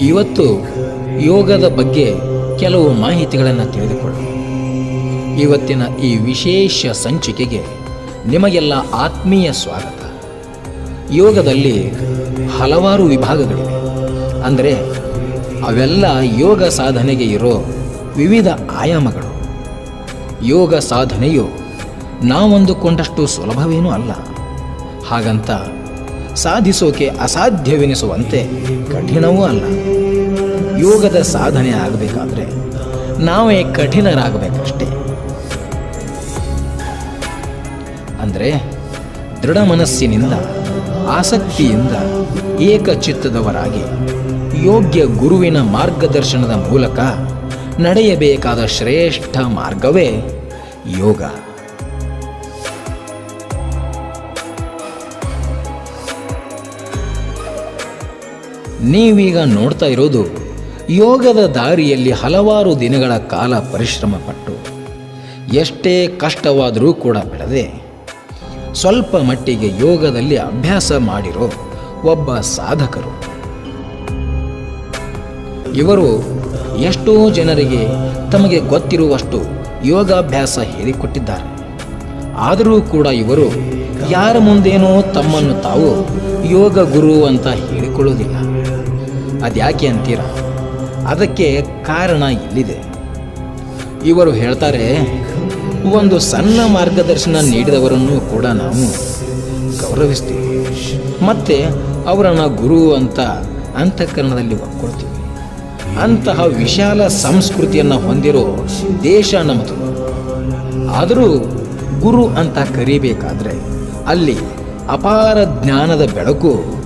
ಇವತ್ತು ಯೋಗದ ಬಗ್ಗೆ ಕೆಲವು ಮಾಹಿತಿಗಳನ್ನು ತಿಳಿದುಕೊಳ್ಳೋಣ. ಇವತ್ತಿನ ಈ ವಿಶೇಷ ಸಂಚಿಕೆಗೆ ನಿಮಗೆಲ್ಲ ಆತ್ಮೀಯ ಸ್ವಾಗತ. ಯೋಗದಲ್ಲಿ ಹಲವಾರು ವಿಭಾಗಗಳಿವೆ. ಅಂದರೆ ಅವೆಲ್ಲ ಯೋಗ ಸಾಧನೆಗೆ ಇರೋ ವಿವಿಧ ಆಯಾಮಗಳು. ಯೋಗ ಸಾಧನೆಯು ನಾವೊಂದುಕೊಂಡಷ್ಟು ಸುಲಭವೇನೂ ಅಲ್ಲ. ಹಾಗಂತ ಸಾಧಿಸೋಕೆ ಅಸಾಧ್ಯವೆನಿಸುವಂತೆ ಕಠಿಣವೂ ಅಲ್ಲ. ಯೋಗದ ಸಾಧನೆ ಆಗಬೇಕಾದ್ರೆ ನಾವೇ ಕಠಿಣರಾಗಬೇಕಷ್ಟೇ. ಅಂದರೆ ದೃಢ ಮನಸ್ಸಿನಿಂದ, ಆಸಕ್ತಿಯಿಂದ ಏಕಚಿತ್ತದವರಾಗಿ ಯೋಗ್ಯ ಗುರುವಿನ ಮಾರ್ಗದರ್ಶನದ ಮೂಲಕ ನಡೆಯಬೇಕಾದ ಶ್ರೇಷ್ಠ ಮಾರ್ಗವೇ ಯೋಗ. ನೀವೀಗ ನೋಡ್ತಾ ಇರೋದು ಯೋಗದ ದಾರಿಯಲ್ಲಿ ಹಲವಾರು ದಿನಗಳ ಕಾಲ ಪರಿಶ್ರಮ ಪಟ್ಟು ಎಷ್ಟೇ ಕಷ್ಟವಾದರೂ ಕೂಡ ಬಿಡದೆ ಸ್ವಲ್ಪ ಮಟ್ಟಿಗೆ ಯೋಗದಲ್ಲಿ ಅಭ್ಯಾಸ ಮಾಡಿರೋ ಒಬ್ಬ ಸಾಧಕರು. ಇವರು ಎಷ್ಟೋ ಜನರಿಗೆ ತಮಗೆ ಗೊತ್ತಿರುವಷ್ಟು ಯೋಗಾಭ್ಯಾಸ ಹೇಳಿಕೊಟ್ಟಿದ್ದಾರೆ. ಆದರೂ ಕೂಡ ಇವರು ಯಾರ ಮುಂದೇನೋ ತಮ್ಮನ್ನು ತಾವು ಯೋಗ ಗುರು ಅಂತ ಹೇಳಿಕೊಳ್ಳೋದಿಲ್ಲ. ಅದ್ಯಾಕೆ ಅಂತೀರ? ಅದಕ್ಕೆ ಕಾರಣ ಇಲ್ಲಿದೆ. ಇವರು ಹೇಳ್ತಾರೆ, ಒಂದು ಸಣ್ಣ ಮಾರ್ಗದರ್ಶನ ನೀಡಿದವರನ್ನು ಕೂಡ ನಾವು ಗೌರವಿಸ್ತೀವಿ. ಮತ್ತೆ ಅವರನ್ನು ಗುರು ಅಂತ ಅಂತಃಕರಣದಲ್ಲಿ ಒಪ್ಕೊಳ್ತೀವಿ. ಅಂತಹ ವಿಶಾಲ ಸಂಸ್ಕೃತಿಯನ್ನು ಹೊಂದಿರೋ ದೇಶ ನಮ್ಮದು. ಆದರೂ ಗುರು ಅಂತ ಕರಿಬೇಕಾದ್ರೆ ಅಲ್ಲಿ ಅಪಾರ ಜ್ಞಾನದ ಬೆಳಕು